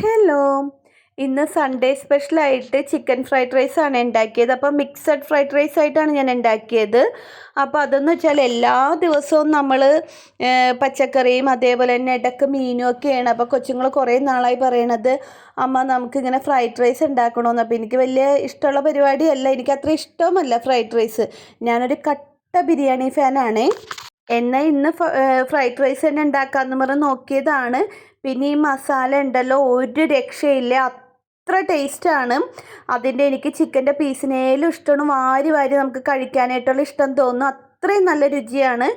Hello. ഇന്ന് Sunday സ്പെഷ്യലായിട്ട് chicken fried rice ആണ് ഉണ്ടാക്കിയത് അപ്പോൾ മിക്സഡ് ഫ്രൈഡ് റൈസ് ആയിട്ടാണ് ഞാൻ ഉണ്ടാക്കിയത് അപ്പോൾ അതെന്ന് വെച്ചാൽ എല്ലാ ദിവസവും നമ്മൾ പച്ചക്കറിയും അതേപോലെ തന്നെ ഇടയ്ക്ക് മീനും ഒക്കെയാണ്. അപ്പോൾ കൊച്ചുങ്ങൾ കുറേ നാളായി പറയണത് അമ്മ നമുക്കിങ്ങനെ ഫ്രൈഡ് റൈസ് ഉണ്ടാക്കണമെന്ന് അപ്പോൾ എനിക്ക് വലിയ ഇഷ്ടമുള്ള പരിപാടിയല്ല. എനിക്ക് അത്ര ഇഷ്ടവുമല്ല ഫ്രൈഡ് റൈസ് ഞാനൊരു കട്ട ബിരിയാണി ഫാനാണേ എന്നാൽ ഇന്ന് ഫ്രൈഡ് റൈസ് തന്നെ ഉണ്ടാക്കാമെന്ന് പറഞ്ഞ് നോക്കിയതാണ്. പിന്നെ ഈ മസാല ഉണ്ടല്ലോ ഒരു രക്ഷയില്ല. അത്ര ടേസ്റ്റാണ് അതിന്റെ എനിക്ക് ചിക്കന്റെ പീസിനേലും ഇഷ്ടമാണ്. വാരി വാരി നമുക്ക് കഴിക്കാനായിട്ടുള്ള ഇഷ്ടം തോന്നുന്നു. അത്രയും നല്ല രുചിയാണ്.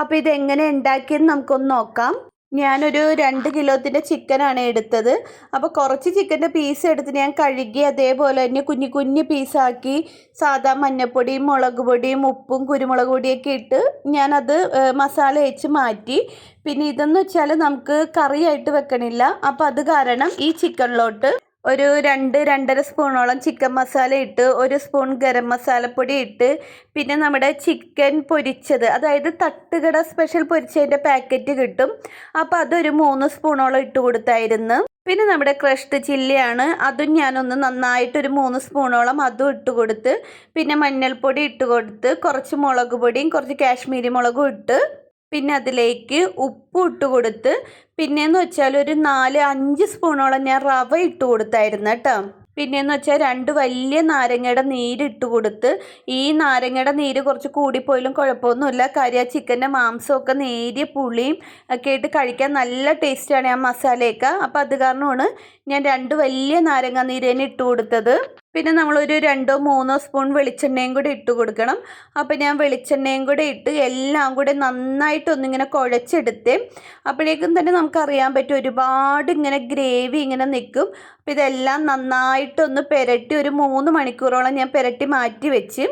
അപ്പോൾ ഇതെങ്ങനെ ഉണ്ടാക്കിയെന്ന് നമുക്കൊന്ന് നോക്കാം. ഞാനൊരു രണ്ട് കിലോത്തിന്റെ ചിക്കനാണ് എടുത്തത്. അപ്പോൾ കുറച്ച് ചിക്കന്റെ പീസ് എടുത്ത് ഞാൻ കഴുകി അതേപോലെ തന്നെ കുഞ്ഞു കുഞ്ഞു പീസാക്കി സാധാ മഞ്ഞൾപ്പൊടിയും മുളക് പൊടിയും ഉപ്പും കുരുമുളക് പൊടിയൊക്കെ ഇട്ട് ഞാനത് മസാല വെച്ച് മാറ്റി. പിന്നെ ഇതെന്ന് വെച്ചാൽ നമുക്ക് കറിയായിട്ട് വെക്കണില്ല. അപ്പോൾ അത് കാരണം ഈ ചിക്കനിലോട്ട് ഒരു രണ്ട് രണ്ടര സ്പൂണോളം ചിക്കൻ മസാല ഇട്ട് ഒരു സ്പൂൺ ഗരം മസാലപ്പൊടി ഇട്ട് പിന്നെ നമ്മുടെ ചിക്കൻ പൊരിച്ചത്. അതായത് തട്ടുകട സ്പെഷ്യൽ പൊരിച്ചതിന്റെ പാക്കറ്റ് കിട്ടും. അപ്പോൾ അതൊരു മൂന്ന് സ്പൂണോളം ഇട്ട് കൊടുത്തായിരുന്നു. പിന്നെ നമ്മുടെ ക്രഷ്ഡ് ചില്ലിയാണ്. അതും ഞാനൊന്ന് നന്നായിട്ടൊരു മൂന്ന് സ്പൂണോളം അതും ഇട്ട് കൊടുത്ത് പിന്നെ മഞ്ഞൾപ്പൊടി ഇട്ട് കൊടുത്ത് കുറച്ച് മുളക് പൊടിയും കുറച്ച് കാശ്മീരി മുളകും ഇട്ട് പിന്നെ അതിലേക്ക് ഉപ്പ് ഇട്ട് കൊടുത്ത് പിന്നെയെന്ന് വെച്ചാൽ ഒരു നാല് അഞ്ച് സ്പൂണോളം ഞാൻ റവ ഇട്ട് കൊടുത്തായിരുന്നു കേട്ടോ. പിന്നെയെന്ന് വെച്ചാൽ രണ്ട് വലിയ നാരങ്ങയുടെ നീരിട്ട് കൊടുത്ത് ഈ നാരങ്ങയുടെ നീര് കുറച്ച് കൂടിപ്പോയാലും കുഴപ്പമൊന്നുമില്ല. കാര്യം ആ ചിക്കന്റെ മാംസമൊക്കെ നേരിയ പുളിയും ഒക്കെ ആയിട്ട് കഴിക്കാൻ നല്ല ടേസ്റ്റാണ് ആ മസാലയൊക്കെ. അപ്പോൾ അത് കാരണമാണ് ഞാൻ രണ്ട് വലിയ നാരങ്ങ നീര് തന്നെ ഇട്ട് കൊടുത്തത്. പിന്നെ നമ്മളൊരു രണ്ടോ മൂന്നോ സ്പൂൺ വെളിച്ചെണ്ണയും കൂടി ഇട്ട് കൊടുക്കണം. അപ്പോൾ ഞാൻ വെളിച്ചെണ്ണയും കൂടി ഇട്ട് എല്ലാം കൂടെ നന്നായിട്ടൊന്നിങ്ങനെ കുഴച്ചെടുത്തേ അപ്പോഴേക്കും തന്നെ നമുക്കറിയാൻ പറ്റും ഒരുപാട് ഇങ്ങനെ ഗ്രേവി ഇങ്ങനെ നിൽക്കും. അപ്പോൾ ഇതെല്ലാം നന്നായിട്ടൊന്ന് പെരട്ടി ഒരു മൂന്ന് മണിക്കൂറോളം ഞാൻ പെരട്ടി മാറ്റി വെച്ച്.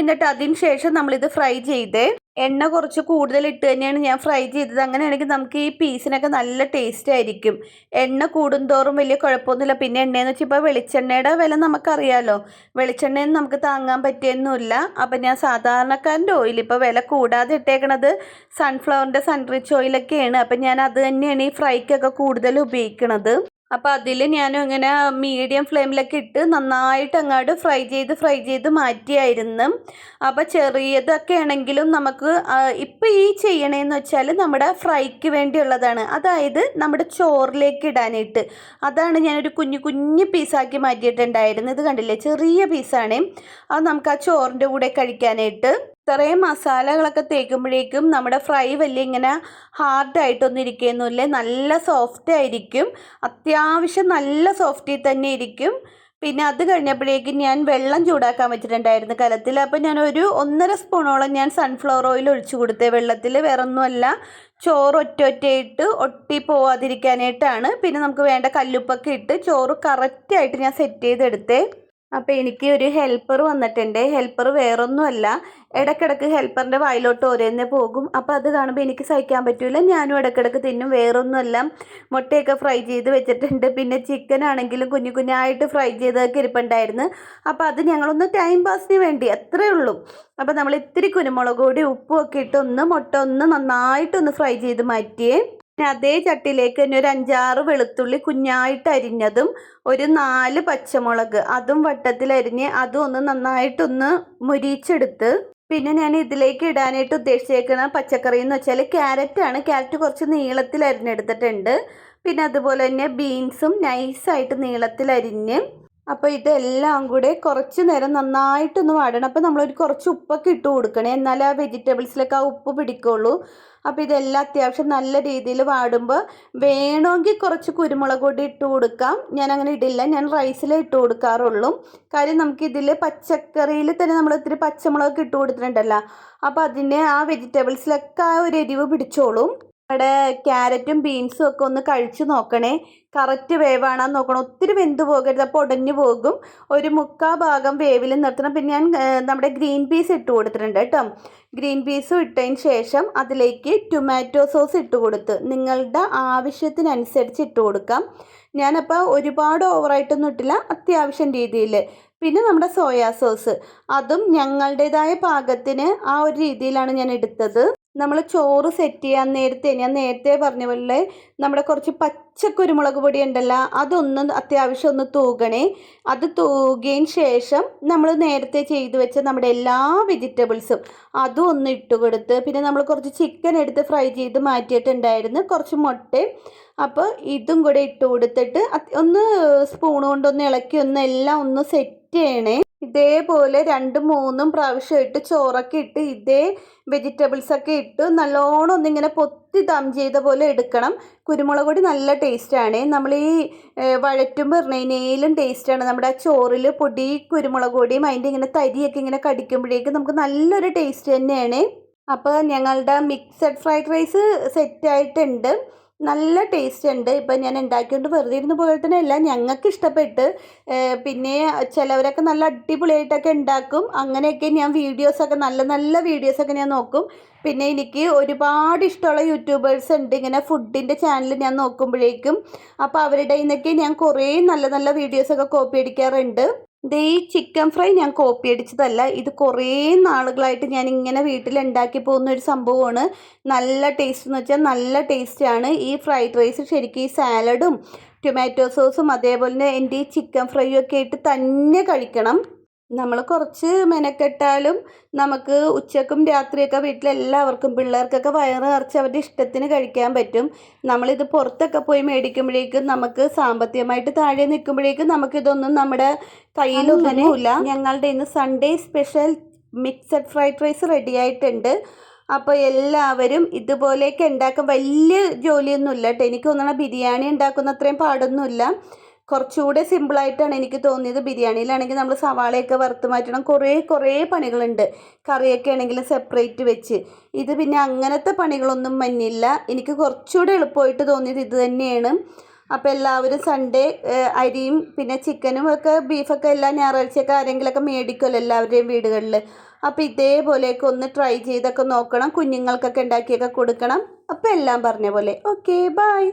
എന്നിട്ട് അതിന് ശേഷം നമ്മളിത് ഫ്രൈ ചെയ്ത്. എണ്ണ കുറച്ച് കൂടുതൽ ഇട്ട് തന്നെയാണ് ഞാൻ ഫ്രൈ ചെയ്തത്. അങ്ങനെയാണെങ്കിൽ നമുക്ക് ഈ പീസിനൊക്കെ നല്ല ടേസ്റ്റ് ആയിരിക്കും. എണ്ണ കൂടുന്തോറും വലിയ കുഴപ്പമൊന്നുമില്ല. പിന്നെ എണ്ണയെന്ന് വെച്ചാൽ ഇപ്പോൾ വെളിച്ചെണ്ണയുടെ വില നമുക്കറിയാമല്ലോ വെളിച്ചെണ്ണയൊന്നും നമുക്ക് താങ്ങാൻ പറ്റിയൊന്നുമില്ല. അപ്പം ഞാൻ സാധാരണക്കാരന്റെ ഓയിൽ ഇപ്പോൾ വില കൂടാതെ ഇട്ടേക്കണത് സൺഫ്ലവറിന്റെ സൺറിച്ച് ഓയിലൊക്കെയാണ് അപ്പം ഞാൻ അത് തന്നെയാണ് ഈ ഫ്രൈക്കൊക്കെ കൂടുതൽ ഉപയോഗിക്കണത്. അപ്പോൾ അതിൽ ഞാൻ ഇങ്ങനെ മീഡിയം ഫ്ലെയിമിലൊക്കെ ഇട്ട് നന്നായിട്ട് അങ്ങോട്ട് ഫ്രൈ ചെയ്ത് ഫ്രൈ ചെയ്ത് മാറ്റിയായിരുന്നു. അപ്പോൾ ചെറിയതൊക്കെ ആണെങ്കിലും നമുക്ക് ഇപ്പോൾ ഈ ചെയ്യണേന്ന് വെച്ചാൽ നമ്മുടെ ഫ്രൈക്ക് വേണ്ടിയുള്ളതാണ്. അതായത് നമ്മുടെ ചോറിലേക്ക് ഇടാനായിട്ട്. അതാണ് ഞാനൊരു കുഞ്ഞു കുഞ്ഞു പീസാക്കി മാറ്റിയിട്ടുണ്ടായിരുന്നത്. ഇത് കണ്ടില്ലേ? ചെറിയ പീസാണ്. അത് നമുക്ക് ആ ചോറിന്റെ കൂടെ കഴിക്കാനായിട്ട്. ഇത്രയും മസാലകളൊക്കെ തേക്കുമ്പോഴേക്കും നമ്മുടെ ഫ്രൈ വലിയ ഇങ്ങനെ ഹാർഡായിട്ടൊന്നും ഇരിക്കുകയൊന്നുമില്ല നല്ല സോഫ്റ്റ് ആയിരിക്കും. അത്യാവശ്യം നല്ല സോഫ്റ്റിൽ തന്നെ ഇരിക്കും. പിന്നെ അത് കഴിഞ്ഞപ്പോഴേക്കും ഞാൻ വെള്ളം ചൂടാക്കാൻ വെച്ചിട്ടുണ്ടായിരുന്നു കലത്തിൽ. അപ്പോൾ ഞാൻ ഒരു ഒന്നര സ്പൂണോളം ഞാൻ സൺഫ്ലവർ ഓയിൽ ഒഴിച്ചു കൊടുത്തേ. വെള്ളത്തിൽ വേറെ ഒന്നുമല്ല ചോറ് ഒറ്റ ഒറ്റയിട്ട് ഒട്ടി പോവാതിരിക്കാനായിട്ടാണ്. പിന്നെ നമുക്ക് വേണ്ട കല്ലുപ്പൊക്കെ ഇട്ട് ചോറ് കറക്റ്റായിട്ട് ഞാൻ സെറ്റ് ചെയ്തെടുത്തേ. അപ്പോൾ എനിക്ക് ഒരു ഹെൽപ്പർ വന്നിട്ടുണ്ട്. ഹെൽപ്പർ വേറൊന്നുമല്ല. ഇടയ്ക്കിടക്ക് ഹെൽപ്പറിന്റെ വായിലോട്ട് ഓരോന്നെ പോകും. അപ്പോൾ അത് കാണുമ്പോൾ എനിക്ക് സഹിക്കാൻ പറ്റില്ല ഞാനും ഇടയ്ക്കിടക്ക് തിന്നും. വേറൊന്നുമല്ല. മുട്ടയൊക്കെ ഫ്രൈ ചെയ്ത് വെച്ചിട്ടുണ്ട്. പിന്നെ ചിക്കൻ ആണെങ്കിലും കുഞ്ഞു കുഞ്ഞായിട്ട് ഫ്രൈ ചെയ്തൊക്കെ ഇരിപ്പുണ്ടായിരുന്നു. അപ്പോൾ അത് ഞങ്ങളൊന്ന് ടൈം പാസിന് വേണ്ടി അത്രേ ഉള്ളൂ. അപ്പോൾ നമ്മൾ ഇത്തിരി കുരുമുളക് പൊടി ഉപ്പും ഒക്കെ ഇട്ടൊന്ന് മുട്ട ഒന്ന് നന്നായിട്ടൊന്ന് ഫ്രൈ ചെയ്ത് മാറ്റിയേ. അതേ ചട്ടിയിലേക്ക് തന്നെ ഒരു അഞ്ചാറ് വെളുത്തുള്ളി കുഞ്ഞായിട്ട് അരിഞ്ഞതും ഒരു നാല് പച്ചമുളക് അതും വട്ടത്തിൽ അരിഞ്ഞ് അതും ഒന്ന് നന്നായിട്ടൊന്ന് മുരിച്ചെടുത്ത് പിന്നെ ഞാൻ ഇതിലേക്ക് ഇടാനായിട്ട് ഉദ്ദേശിച്ചേക്കുന്ന പച്ചക്കറി എന്ന് വെച്ചാൽ ആണ്. ക്യാരറ്റ് കുറച്ച് നീളത്തിൽ അരിഞ്ഞെടുത്തിട്ടുണ്ട്. പിന്നെ അതുപോലെ തന്നെ ബീൻസും നൈസായിട്ട് നീളത്തിൽ അരിഞ്ഞ് അപ്പോൾ ഇതെല്ലാം കൂടെ കുറച്ച് നേരം നന്നായിട്ടൊന്ന് വാടണം. അപ്പോൾ നമ്മളൊരു കുറച്ച് ഉപ്പൊക്കെ ഇട്ട് കൊടുക്കണേ. എന്നാലേ ആ വെജിറ്റബിൾസിലൊക്കെ ആ ഉപ്പ് പിടിക്കുള്ളൂ. അപ്പോൾ ഇതെല്ലാം അത്യാവശ്യം നല്ല രീതിയിൽ വാടുമ്പോൾ വേണമെങ്കിൽ കുറച്ച് കുരുമുളക് പൊടി ഇട്ട് കൊടുക്കാം. ഞാൻ അങ്ങനെ ഇടില്ല. ഞാൻ റൈസിലേ ഇട്ട് കൊടുക്കാറുള്ളൂ. കാര്യം നമുക്കിതിൽ പച്ചക്കറിയിൽ തന്നെ നമ്മൾ ഇത്തിരി പച്ചമുളകൊക്കെ ഇട്ട് കൊടുത്തിട്ടുണ്ടല്ലോ. അപ്പോൾ അതിന്റെ ആ വെജിറ്റബിൾസിലൊക്കെ ആ ഒരു എരിവ് പിടിച്ചോളും. നമ്മുടെ ക്യാരറ്റും ബീൻസും ഒക്കെ ഒന്ന് കഴിച്ചു നോക്കണേ. കറക്റ്റ് വേവാണെന്ന് നോക്കണം. ഒത്തിരി വെന്ത് പോകരുത്. അപ്പോൾ ഉടഞ്ഞു പോകും. ഒരു മുക്കാ ഭാഗം വേവിൽ നിർത്തണം. പിന്നെ ഞാൻ നമ്മുടെ ഗ്രീൻ പീസ് ഇട്ട് കൊടുത്തിട്ടുണ്ട് കേട്ടോ. ഗ്രീൻ പീസും ഇട്ടതിന് ശേഷം അതിലേക്ക് ടൊമാറ്റോ സോസ് ഇട്ട് കൊടുത്ത് നിങ്ങളുടെ ആവശ്യത്തിനനുസരിച്ച് ഇട്ട് കൊടുക്കാം. ഞാനപ്പോൾ ഒരുപാട് ഓവറായിട്ടൊന്നും ഇട്ടില്ല. അത്യാവശ്യം രീതിയിൽ. പിന്നെ നമ്മുടെ സോയാ സോസ്. അതും ഞങ്ങളുടേതായ പാകത്തിന് ആ ഒരു രീതിയിലാണ് ഞാൻ എടുത്തത്. നമ്മൾ ചോറ് സെറ്റ് ചെയ്യാൻ നേരത്തെ ഞാൻ നേരത്തെ പറഞ്ഞ പോലെ നമ്മുടെ കുറച്ച് പച്ച കുരുമുളക് പൊടി ഉണ്ടല്ലോ അതൊന്ന് അത്യാവശ്യം ഒന്ന് തൂകണേ. അത് തൂകിയതിന് ശേഷം നമ്മൾ നേരത്തെ ചെയ്ത് വെച്ച നമ്മുടെ എല്ലാ വെജിറ്റബിൾസും അതും ഒന്ന് ഇട്ട് കൊടുത്ത് പിന്നെ നമ്മൾ കുറച്ച് ചിക്കൻ എടുത്ത് ഫ്രൈ ചെയ്ത് മാറ്റിയിട്ടുണ്ടായിരുന്നു കുറച്ച് മുട്ടയും. അപ്പോൾ ഇതും കൂടെ ഇട്ട് കൊടുത്തിട്ട് ഒന്ന് സ്പൂൺ കൊണ്ടൊന്ന് ഇളക്കി ഒന്ന് എല്ലാം ഒന്ന് സെറ്റ് ചെയ്യണേ. ഇതേപോലെ രണ്ടും മൂന്നും പ്രാവശ്യമായിട്ട് ചോറൊക്കെ ഇട്ട് ഇതേ വെജിറ്റബിൾസ് ഒക്കെ ഇട്ട് നല്ലോണം ഒന്നിങ്ങനെ പൊത്തി ദം ചെയ്ത പോലെ എടുക്കണം. കുരുമുളക് പൊടി നല്ല ടേസ്റ്റാണ് നമ്മൾ ഈ വഴറ്റുമ്പോൾ ഇറങ്ങുന്നതിനേലും ടേസ്റ്റാണ് നമ്മുടെ ആ ചോറിൽ പൊടി കുരുമുളക് പൊടിയും അതിന്റെ ഇങ്ങനെ തരിയൊക്കെ ഇങ്ങനെ കടിക്കുമ്പോഴേക്കും നമുക്ക് നല്ലൊരു ടേസ്റ്റ് തന്നെയാണ്. അപ്പോൾ ഞങ്ങളുടെ മിക്സഡ് ഫ്രൈഡ് റൈസ് സെറ്റായിട്ടുണ്ട് നല്ല ടേസ്റ്റ് ഉണ്ട്. ഇപ്പം ഞാൻ ഉണ്ടാക്കിക്കൊണ്ട് വെറുതെ ഇരുന്ന് പോലെ തന്നെ അല്ല ഞങ്ങൾക്ക് ഇഷ്ടപ്പെട്ട് പിന്നെ ചിലവരൊക്കെ നല്ല അടിപൊളിയായിട്ടൊക്കെ ഉണ്ടാക്കും അങ്ങനെയൊക്കെ ഞാൻ വീഡിയോസൊക്കെ നല്ല നല്ല വീഡിയോസൊക്കെ ഞാൻ നോക്കും. പിന്നെ എനിക്ക് ഒരുപാട് ഇഷ്ടമുള്ള യൂട്യൂബേഴ്സ് ഉണ്ട്. ഇങ്ങനെ ഫുഡിന്റെ ചാനൽ ഞാൻ നോക്കുമ്പോഴേക്കും. അപ്പോൾ അവരുടെ നിന്നൊക്കെ ഞാൻ കുറേ നല്ല നല്ല വീഡിയോസൊക്കെ കോപ്പി അടിക്കാറുണ്ട്. ഇത് ഈ ചിക്കൻ ഫ്രൈ ഞാൻ കോപ്പി അടിച്ചതല്ല. ഇത് കുറേ നാളുകളായിട്ട് ഞാൻ ഇങ്ങനെ വീട്ടിൽ ഉണ്ടാക്കി പോകുന്ന ഒരു സംഭവമാണ്. നല്ല ടേസ്റ്റ് എന്ന് വെച്ചാൽ നല്ല ടേസ്റ്റാണ് ഈ ഫ്രൈഡ് റൈസ് ശരിക്കും ഈ സാലഡും ടൊമാറ്റോ സോസും അതേപോലെ തന്നെ എന്റെ ഈ ചിക്കൻ ഫ്രൈയും ഒക്കെ ആയിട്ട് തന്നെ കഴിക്കണം. നമ്മൾ കുറച്ച് മെനക്കെട്ടാലും നമുക്ക് ഉച്ചക്കും രാത്രിയൊക്കെ വീട്ടിലെല്ലാവർക്കും പിള്ളേർക്കൊക്കെ വയറ് നിറച്ച് അവരുടെ ഇഷ്ടത്തിന് കഴിക്കാൻ പറ്റും. നമ്മളിത് പുറത്തൊക്കെ പോയി മേടിക്കുമ്പോഴേക്കും നമുക്ക് സാമ്പത്തികമായിട്ട് താഴെ നിൽക്കുമ്പോഴേക്കും നമുക്കിതൊന്നും നമ്മുടെ കയ്യിലൊന്നുമില്ല ഞങ്ങളുടെ ഇന്ന് Sunday special mixed fried rice ready ആയിട്ടുണ്ട്. അപ്പോൾ എല്ലാവരും ഇതുപോലെയൊക്കെ ഉണ്ടാക്കാൻ വലിയ ജോലിയൊന്നുമില്ല കേട്ടോ. എനിക്ക് തോന്നണ ബിരിയാണി ഉണ്ടാക്കുന്ന അത്രയും പാടൊന്നുമില്ല. കുറച്ചുകൂടെ സിമ്പിളായിട്ടാണ് എനിക്ക് തോന്നിയത്. ബിരിയാണിയിലാണെങ്കിൽ നമ്മൾ സവാളയൊക്കെ വറുത്ത് മാറ്റണം. കുറേ കുറേ പണികളുണ്ട്. കറിയൊക്കെ ആണെങ്കിലും സെപ്പറേറ്റ് വെച്ച്. ഇത് പിന്നെ അങ്ങനത്തെ പണികളൊന്നും മഞ്ഞില്ല. എനിക്ക് കുറച്ചുകൂടെ എളുപ്പമായിട്ട് തോന്നിയത് ഇത് തന്നെയാണ്. അപ്പോൾ എല്ലാവരും സൺഡേ അരിയും പിന്നെ ചിക്കനും ഒക്കെ ബീഫൊക്കെ എല്ലാ ഞായറാഴ്ചയൊക്കെ ആരെങ്കിലുമൊക്കെ മേടിക്കുമല്ലോ എല്ലാവരുടെയും വീടുകളിൽ. അപ്പോൾ ഇതേപോലെയൊക്കെ ഒന്ന് ട്രൈ ചെയ്തൊക്കെ നോക്കണം. കുഞ്ഞുങ്ങൾക്കൊക്കെ ഉണ്ടാക്കിയൊക്കെ കൊടുക്കണം. അപ്പോൾ എല്ലാം പറഞ്ഞ പോലെ. Okay bye